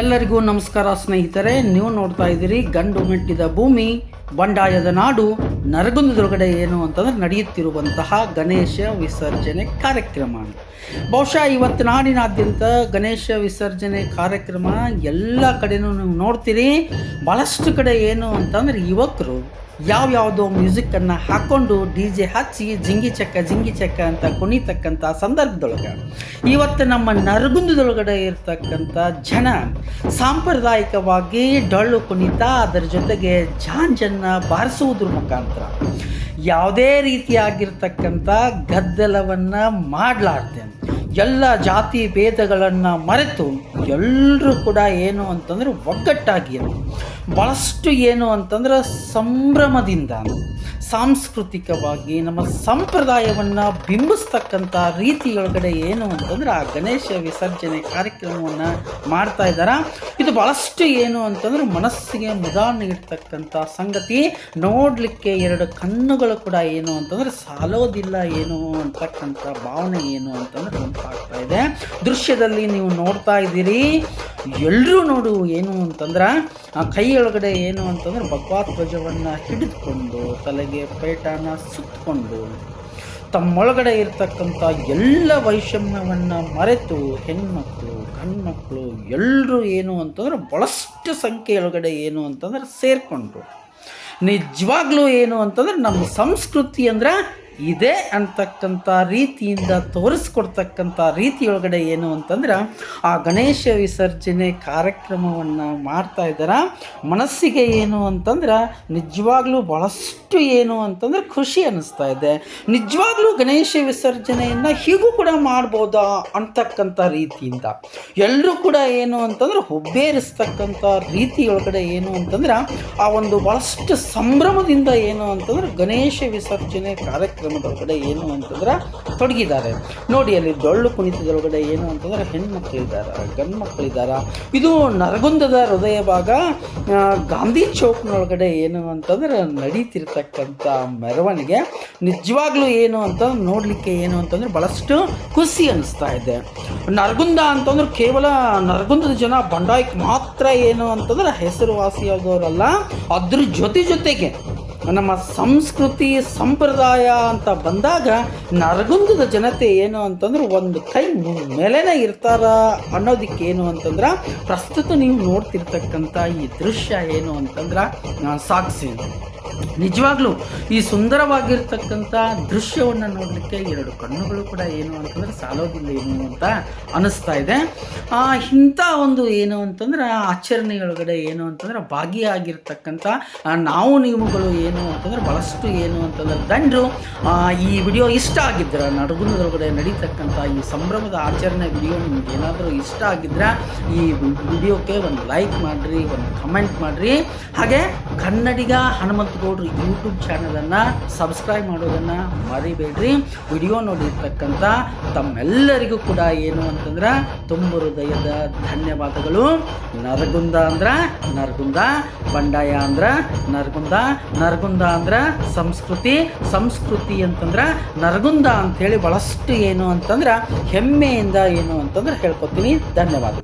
ಎಲ್ಲರಿಗೂ ನಮಸ್ಕಾರ ಸ್ನೇಹಿತರೆ, ನೀವು ನೋಡ್ತಾ ಇದ್ದೀರಿ ಗಂಡು ಮೆಟ್ಟಿದ ಭೂಮಿ, ಬಂಡಾಯದ ನಾಡು, ನರಗುಂದದೊಳಗಡೆ ಏನು ಅಂತಂದ್ರೆ ನಡೆಯುತ್ತಿರುವಂತಹ ಗಣೇಶ ವಿಸರ್ಜನೆ ಕಾರ್ಯಕ್ರಮ. ಬಹುಶಃ ಇವತ್ತು ನಾಡಿನಾದ್ಯಂತ ಗಣೇಶ ವಿಸರ್ಜನೆ ಕಾರ್ಯಕ್ರಮ ಎಲ್ಲ ಕಡೆನೂ ನೀವು ನೋಡ್ತೀರಿ. ಭಾಳಷ್ಟು ಕಡೆ ಏನು ಅಂತಂದ್ರೆ ಯುವಕರು ಯಾವ್ಯಾವುದೋ ಮ್ಯೂಸಿಕ್ಕನ್ನು ಹಾಕ್ಕೊಂಡು ಡಿ ಜೆ ಹಚ್ಚಿ ಜಿಂಗಿ ಚಕ್ಕ ಜಿಂಗಿ ಚಕ್ಕ ಅಂತ ಕುಣಿತಕ್ಕಂಥ ಸಂದರ್ಭದೊಳಗೆ ಇವತ್ತು ನಮ್ಮ ನರಗುಂದದೊಳಗಡೆ ಇರ್ತಕ್ಕಂಥ ಜನ ಸಾಂಪ್ರದಾಯಿಕವಾಗಿ ಡೊಳ್ಳು ಕುಣಿತ, ಅದರ ಜೊತೆಗೆ ಜಾಂಜನ್ನು ಬಾರಿಸುವುದ್ರ ಮುಖಾಂತರ ಯಾವುದೇ ರೀತಿಯಾಗಿರ್ತಕ್ಕಂಥ ಗದ್ದಲವನ್ನು ಮಾಡಲಾರ್ದೆ ಎಲ್ಲ ಜಾತಿ ಭೇದಗಳನ್ನು ಮರೆತು ಎಲ್ಲರೂ ಕೂಡ ಏನು ಅಂತಂದ್ರೆ ಒಗ್ಗಟ್ಟಾಗಿ ಭಾಳಷ್ಟು ಏನು ಅಂತಂದ್ರೆ ಸಂಭ್ರಮದಿಂದ ಸಾಂಸ್ಕೃತಿಕವಾಗಿ ನಮ್ಮ ಸಂಪ್ರದಾಯವನ್ನು ಬಿಂಬಿಸ್ತಕ್ಕಂಥ ರೀತಿಯೊಳಗಡೆ ಏನು ಅಂತಂದ್ರೆ ಆ ಗಣೇಶ ವಿಸರ್ಜನೆ ಕಾರ್ಯಕ್ರಮವನ್ನು ಮಾಡ್ತಾ ಇದ್ದಾರೆ? ಇದು ಭಾಳಷ್ಟು ಏನು ಅಂತಂದ್ರೆ ಮನಸ್ಸಿಗೆ ಮುದ ನೀಡ್ತಕ್ಕಂಥ ಸಂಗತಿ. ನೋಡಲಿಕ್ಕೆ ಎರಡು ಕಣ್ಣುಗಳು ಕೂಡ ಏನು ಅಂತಂದ್ರೆ ಸಾಲೋದಿಲ್ಲ ಏನು ಅಂತಕ್ಕಂಥ ಭಾವನೆ ಏನು ಅಂತಂದ್ರೆ ಉಂಟಾಗ್ತಾ ಇದೆ. ದೃಶ್ಯದಲ್ಲಿ ನೀವು ನೋಡ್ತಾ ಇದ್ದೀರಿ. ಎಲ್ಲರೂ ನೋಡು ಏನು ಅಂತಂದ್ರೆ, ಆ ಕೈಯೊಳಗಡೆ ಏನು ಅಂತಂದ್ರೆ ಭಗವತ್ ಧ್ವಜವನ್ನು ಹಿಡಿದುಕೊಂಡು, ತಲೆಗೆ ಪೇಟನ ಸುತ್ತಕೊಂಡು ತಮ್ಮೊಳಗಡೆ ಇರ್ತಕ್ಕಂಥ ಎಲ್ಲ ವೈಷಮ್ಯವನ್ನು ಮರೆತು ಹೆಣ್ಮಕ್ಳು, ಗಂಡ್ಮಕ್ಳು ಎಲ್ಲರೂ ಏನು ಅಂತಂದ್ರೆ ಭಾಳಷ್ಟು ಸಂಖ್ಯೆಯೊಳಗಡೆ ಏನು ಅಂತಂದ್ರೆ ಸೇರಿಕೊಂಡ್ರು. ನಿಜವಾಗ್ಲೂ ಏನು ಅಂತಂದ್ರೆ ನಮ್ಮ ಸಂಸ್ಕೃತಿ ಅಂದ್ರೆ ಇದೆ ಅಂತಕ್ಕಂಥ ರೀತಿಯಿಂದ ತೋರಿಸ್ಕೊಡ್ತಕ್ಕಂಥ ರೀತಿಯೊಳಗಡೆ ಏನು ಅಂತಂದ್ರೆ, ಆ ಗಣೇಶ ವಿಸರ್ಜನೆ ಕಾರ್ಯಕ್ರಮವನ್ನು ಮಾಡ್ತಾ ಇದ್ದಾರೆ? ಮನಸ್ಸಿಗೆ ಏನು ಅಂತಂದ್ರೆ, ನಿಜವಾಗ್ಲೂ ಭಾಳಷ್ಟು ಏನು ಅಂತಂದ್ರೆ ಖುಷಿ ಅನ್ನಿಸ್ತಾ ಇದೆ. ನಿಜವಾಗ್ಲೂ ಗಣೇಶ ವಿಸರ್ಜನೆಯನ್ನು ಹೀಗೂ ಕೂಡ ಮಾಡ್ಬೋದಾ ಅಂತಕ್ಕಂಥ ರೀತಿಯಿಂದ. ಎಲ್ಲರೂ ಕೂಡ ಏನು ಅಂತಂದ್ರೆ ಹುಬ್ಬೇರಿಸ್ತಕ್ಕಂಥ ರೀತಿಯೊಳಗಡೆ ಏನು ಅಂತಂದ್ರೆ, ಆ ಒಂದು ಭಾಳಷ್ಟು ಸಂಭ್ರಮದಿಂದ ಏನು ಅಂತಂದ್ರೆ ಗಣೇಶ ವಿಸರ್ಜನೆ ಕಾರ್ಯಕ್ರಮದೊಳಗಡೆ ಏನು ಅಂತಂದ್ರೆ ತೊಡಗಿದ್ದಾರೆ. ನೋಡಿ, ಅಲ್ಲಿ ಡೊಳ್ಳು ಕುಣಿತದೊಳಗಡೆ ಏನು ಅಂತಂದ್ರೆ ಹೆಣ್ಮಕ್ಳಿದ್ದಾರೆ ಗಂಡು ಮಕ್ಕಳಿದ್ದಾರೆ ಇದು ನರಗುಂದದ ಹೃದಯ ಭಾಗ ಗಾಂಧಿ ಚೌಕ್ನೊಳಗಡೆ ಏನು ಅಂತಂದ್ರೆ ನಡೀತಿರ್ತಕ್ಕಂಥ ಮೆರವಣಿಗೆ. ನಿಜವಾಗ್ಲೂ ಏನು ಅಂತಂದ್ರೆ ನೋಡಲಿಕ್ಕೆ ಏನು ಅಂತಂದ್ರೆ ಭಾಳಷ್ಟು ಖುಷಿ ಅನ್ನಿಸ್ತಾ ಇದೆ. ನರಗುಂದ ಅಂತಂದ್ರೆ ಕೇವಲ ನರಗುಂದದ ಜನ ಬಂಡಾಯಕ್ಕೆ ಮಾತ್ರ ಏನು ಅಂತಂದ್ರೆ ಹೆಸರುವಾಸಿಯಾದವರಲ್ಲ, ಅದ್ರ ಜೊತೆ ಜೊತೆಗೆ ನಮ್ಮ ಸಂಸ್ಕೃತಿ, ಸಂಪ್ರದಾಯ ಅಂತ ಬಂದಾಗ ನರಗುಂದದ ಜನತೆ ಏನು ಅಂತಂದ್ರೆ ಒಂದು ಕೈ ಮೇಲೇನೆ ಇರ್ತಾರ ಅನ್ನೋದಕ್ಕೆ ಏನು ಅಂತಂದ್ರೆ, ಪ್ರಸ್ತುತ ನೀವು ನೋಡ್ತಿರ್ತಕ್ಕಂಥ ಈ ದೃಶ್ಯ ಏನು ಅಂತಂದ್ರೆ, ನಾನು ಸಾಕ್ಷಿ ನಿಜವಾಗ್ಲೂ ಈ ಸುಂದರವಾಗಿರ್ತಕ್ಕಂಥ ದೃಶ್ಯವನ್ನು ನೋಡಲಿಕ್ಕೆ ಎರಡು ಕಣ್ಣುಗಳು ಕೂಡ ಏನು ಅಂತಂದ್ರೆ ಸಾಲೋದಿಲ್ಲ ಏನು ಅಂತ ಅನ್ನಿಸ್ತಾ ಇದೆ. ಇಂಥ ಒಂದು ಏನು ಅಂತಂದ್ರೆ ಆಚರಣೆಯೊಳಗಡೆ ಏನು ಅಂತಂದ್ರೆ ಭಾಗಿಯಾಗಿರ್ತಕ್ಕಂಥ ನಾವು ನಿಯಮಗಳು ಏನು ಅಂತಂದ್ರೆ ಭಾಳಷ್ಟು ಏನು ಅಂತಂದ್ರೆ ದಂಡರು ಈ ವಿಡಿಯೋ ಇಷ್ಟ ಆಗಿದ್ರೆ ನಡುಗುನದೊಳಗಡೆ ನಡೀತಕ್ಕಂಥ ಈ ಸಂಭ್ರಮದ ಆಚರಣೆ ವಿಡಿಯೋ ನಿಮ್ಗೆ ಏನಾದರೂ ಇಷ್ಟ ಆಗಿದ್ರೆ ಈ ವಿಡಿಯೋಕ್ಕೆ ಒಂದು ಲೈಕ್ ಮಾಡಿರಿ, ಒಂದು ಕಮೆಂಟ್ ಮಾಡಿರಿ. ಹಾಗೆ ಕನ್ನಡಿಗ ಹನುಮಂತಗೌಡ್ರು ಯೂಟ್ಯೂಬ್ ಚಾನಲನ್ನು ಸಬ್ಸ್ಕ್ರೈಬ್ ಮಾಡೋದನ್ನು ಮರಿಬೇಡ್ರಿ. ವಿಡಿಯೋ ನೋಡಿರ್ತಕ್ಕಂಥ ತಮ್ಮೆಲ್ಲರಿಗೂ ಕೂಡ ಏನು ಅಂತಂದ್ರೆ ತುಂಬ ಹೃದಯದ ಧನ್ಯವಾದಗಳು. ನರಗುಂದ ಅಂದ್ರೆ ನರಗುಂದ, ಬಂಡಾಯ ಅಂದ್ರೆ ನರಗುಂದ ನರಗುಂದ ಅಂದ್ರೆ ಸಂಸ್ಕೃತಿ ಸಂಸ್ಕೃತಿ ಅಂತಂದ್ರೆ ನರಗುಂದ ಅಂಥೇಳಿ ಭಾಳಷ್ಟು ಏನು ಅಂತಂದ್ರೆ ಹೆಮ್ಮೆಯಿಂದ ಏನು ಅಂತಂದ್ರೆ ಹೇಳ್ಕೊತೀನಿ. ಧನ್ಯವಾದ